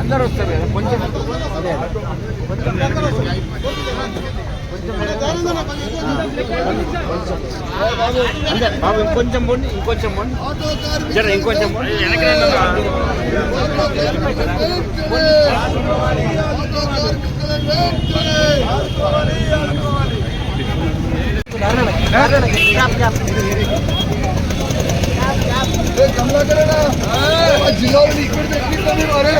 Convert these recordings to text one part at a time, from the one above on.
అందరూ వస్తారు కొంచెం అదే అందరు బాబు ఇంకొంచెం పోండి ఇంకొంచెం పోండి జర ఇంకొంచెం పోండి వెనక్కి రండి జిల్లాలో ఇక్కడ పెట్టిస్తాను మరే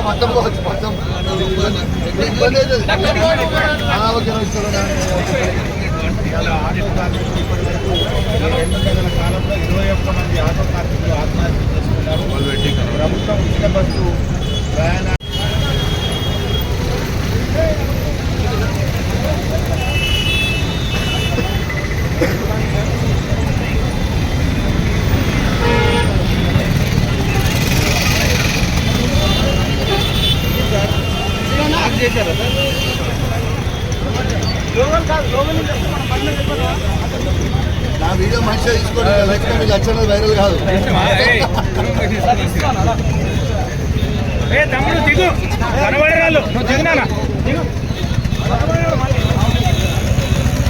మొత్తం మొత్తం ఇబ్బంది అవుతుంది ఆ, ఓకే రైట్ సరే రెండు గంటల కాలంలో ఇరవై ఒక్క మంది ఆటో కార్మికులు ఆత్మహత్య చేసుకున్నారు. ప్రభుత్వం ఉచిత బస్సు నా వీడియో మంచిగా తీసుకోండి మీకు లక్షణాలు వైరల్ కాదు. తమ్ముడు దిగు. కనబడే వాళ్ళు నువ్వు దిగునా